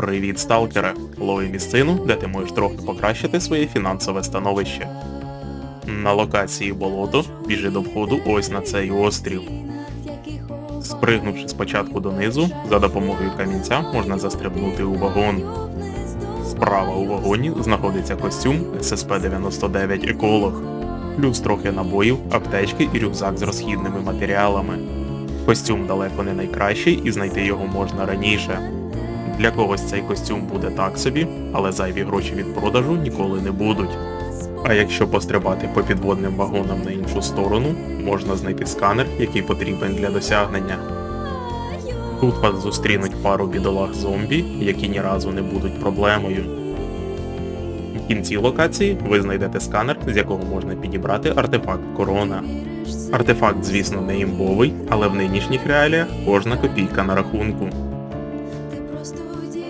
Привіт, сталкере! Лови місцину, де ти можеш трохи покращити своє фінансове становище. На локації болото біжи до входу ось на цей острів. Спригнувши спочатку донизу, за допомогою камінця можна застрибнути у вагон. Справа у вагоні знаходиться костюм SSP-99 Еколог, плюс трохи набоїв, аптечки і рюкзак з розхідними матеріалами. Костюм далеко не найкращий і знайти його можна раніше. Для когось цей костюм буде так собі, але зайві гроші від продажу ніколи не будуть. А якщо пострибати по підводним вагонам на іншу сторону, можна знайти сканер, який потрібен для досягнення. Тут вас зустрінуть пару бідолах зомбі, які ні разу не будуть проблемою. В кінці локації ви знайдете сканер, з якого можна підібрати артефакт корона. Артефакт, звісно, не імбовий, але в нинішніх реаліях кожна копійка на рахунку.